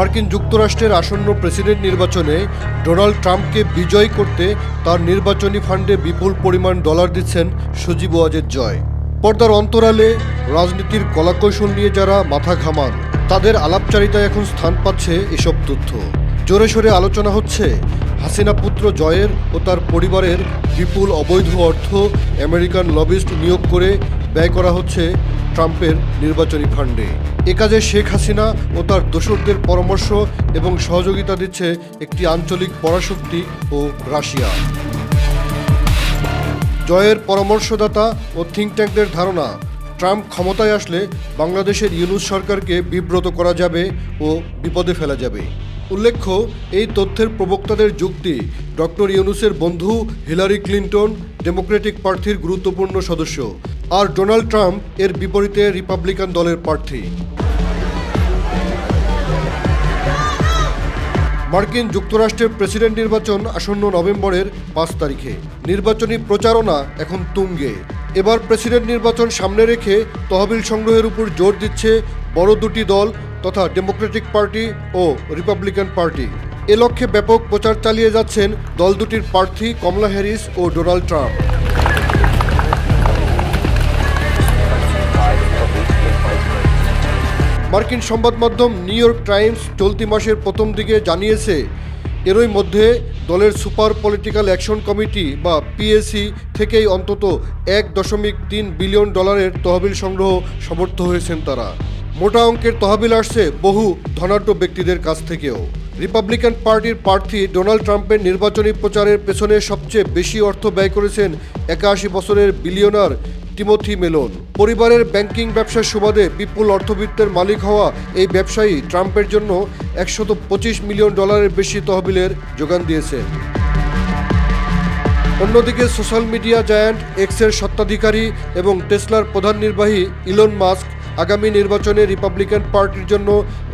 মার্কিন যুক্তরাষ্ট্রের আসন্ন প্রেসিডেন্ট নির্বাচনে ডোনাল্ড ট্রাম্পকে বিজয়ী করতে তার নির্বাচনী ফান্ডে বিপুল পরিমাণ ডলার দিচ্ছেন সজীব ওয়াজের জয়। পর্দার অন্তরালে রাজনীতির কলাকৌশল নিয়ে যারা মাথা ঘামান, তাদের আলাপচারিতায় এখন স্থান পাচ্ছে এসব তথ্য। জোরে সোরে আলোচনা হচ্ছে হাসিনা পুত্র জয়ের ও তার পরিবারের বিপুল অবৈধ অর্থ আমেরিকান লবিস্ট নিয়োগ করে ব্যয় করা হচ্ছে ট্রাম্পের নির্বাচনী ফান্ডে। এ কাজে শেখ হাসিনা ও তার দোসরদের পরামর্শ এবং সহযোগিতা দিচ্ছে একটি আঞ্চলিক পরাশক্তি ও রাশিয়া। জয়ের পরামর্শদাতা ও থিঙ্ক ট্যাঙ্কদের ধারণা, ট্রাম্প ক্ষমতায় আসলে বাংলাদেশের ইউনুস সরকারকে বিব্রত করা যাবে ও বিপদে ফেলা যাবে। উল্লেখ্য, এই তথ্যের প্রবক্তাদের যুক্তি, ডক্টর ইউনুসের বন্ধু হিলারি ক্লিন্টন, ডেমোক্রেটিক প্রার্থীর গুরুত্বপূর্ণ সদস্য। আর ডোনাল্ড ট্রাম্প এর বিপরীতে রিপাবলিকান দলের প্রার্থী। মার্কিন যুক্তরাষ্ট্রের প্রেসিডেন্ট নির্বাচন আসন্ন নভেম্বরের পাঁচ তারিখে। নির্বাচনী প্রচারণা এখন তুঙ্গে। এবার প্রেসিডেন্ট নির্বাচন সামনে রেখে তহবিল সংগ্রহের উপর জোর দিচ্ছে বড় দুটি দল তথা ডেমোক্রেটিক পার্টি ও রিপাবলিকান পার্টি। এ লক্ষ্যে ব্যাপক প্রচার চালিয়ে যাচ্ছেন দল দুটির প্রার্থী কমলা হ্যারিস ও ডোনাল্ড ট্রাম্প। মার্কিন সংবাদ মাধ্যম নিউ ইয়র্ক টাইমস চলতি মাসের প্রথম দিকে জানিয়েছে, এরই মধ্যে দলের সুপার পলিটিক্যাল অ্যাকশন কমিটি বা পিএসি থেকেই অন্তত এক দশমিক তিন বিলিয়ন ডলারের তহবিল সংগ্রহ সমর্থ হয়েছেন তারা। মোটা অঙ্কের তহবিল আসছে বহু ধনাঢ্য ব্যক্তিদের কাছ থেকেও। রিপাবলিকান পার্টির প্রার্থী ডোনাল্ড ট্রাম্পের নির্বাচনী প্রচারের পেছনে সবচেয়ে বেশি অর্থ ব্যয় করেছেন একাশি বছরের বিলিয়নার টিমোথি মেলন। পরিবারের ব্যাংকিং ব্যবসার সুবাদে বিপুল অর্থবিত্তের মালিক হওয়া এই ব্যবসায়ী ট্রাম্পের জন্য একশত পঁচিশ মিলিয়ন ডলারের বেশি তহবিলের যোগান দিয়েছেন অন্যদিকে সোশ্যাল মিডিয়া জায়ান্ট, এক্সের স্বত্বাধিকারী এবং টেসলার প্রধান নির্বাহী ইলন মাস্ক আগামী নির্বাচনে রিপাবলিকান পার্টির জন্য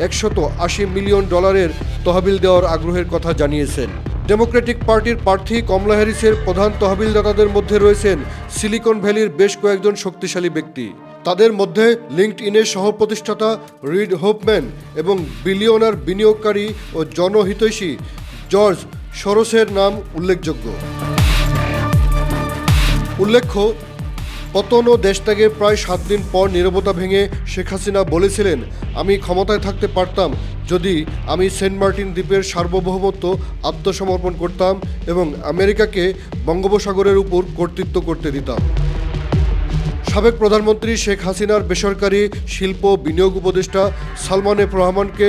একশত আশি মিলিয়ন ডলারের তহবিল দেওয়ার আগ্রহের কথা জানিয়েছেন। ডেমোক্রেটিক পার্টির প্রার্থী কমলা হ্যারিসের প্রধান তহবিলদাতাদের মধ্যে রয়েছেন সিলিকন ভ্যালির বেশ কয়েকজন শক্তিশালী ব্যক্তি। তাদের মধ্যে লিঙ্কড ইনের সহ প্রতিষ্ঠাতা রিড হোপম্যান এবং বিলিয়নার বিনিয়োগকারী ও জনহিতৈষী জর্জ সরোসের নাম উল্লেখযোগ্য। উল্লেখ্য, পতন ও দেশত্যাগের প্রায় সাত দিন পর নীরবতা ভেঙে শেখ হাসিনা বলেছিলেন, আমি ক্ষমতায় থাকতে পারতাম যদি আমি সেন্ট মার্টিন দ্বীপের সার্বভৌমত্ব আত্মসমর্পণ করতাম এবং আমেরিকাকে বঙ্গোপসাগরের উপর কর্তৃত্ব করতে দিতাম। সাবেক প্রধানমন্ত্রী শেখ হাসিনার বেসরকারি শিল্প বিনিয়োগ উপদেষ্টা সালমান এফ রহমানকে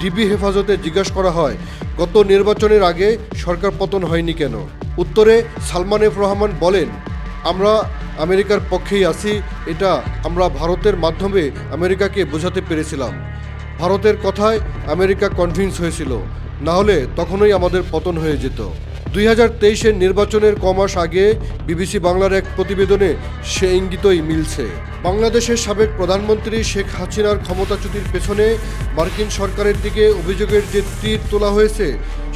ডিবি হেফাজতে জিজ্ঞাসা করা হয়, গত নির্বাচনের আগে সরকার পতন হয়নি কেন? উত্তরে সালমান এফ রহমান বলেন, আমরা আমেরিকার পক্ষেই আছি, এটা আমরা ভারতের মাধ্যমে আমেরিকাকে বোঝাতে পেরেছিলাম। ভারতের কথায় আমেরিকা কনভিন্স হয়েছিল। না হলে তখনই আমাদের পতন হয়ে যেত। দুই হাজার তেইশের নির্বাচনের কমাস আগে বিবিসি বাংলার এক প্রতিবেদনে সে ইঙ্গিতই মিলছে। বাংলাদেশের সাবেক প্রধানমন্ত্রী শেখ হাসিনার ক্ষমতাচ্যুতির পেছনে মার্কিন সরকারের দিকে অভিযোগের যে তীর তোলা হয়েছে,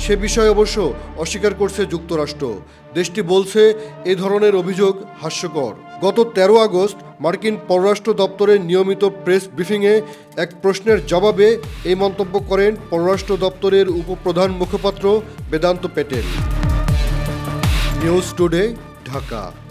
সে বিষয়ে অবশ্য অস্বীকার করছে যুক্তরাষ্ট্র। দেশটি বলছে, এ ধরনের অভিযোগ হাস্যকর। গত তেরো আগস্ট মার্কিন পররাষ্ট্র দপ্তরের নিয়মিত প্রেস ব্রিফিংয়ে এক প্রশ্নের জবাবে এই মন্তব্য করেন পররাষ্ট্র দপ্তরের উপপ্রধান মুখপাত্র Vedant Patel. News today, Dhaka.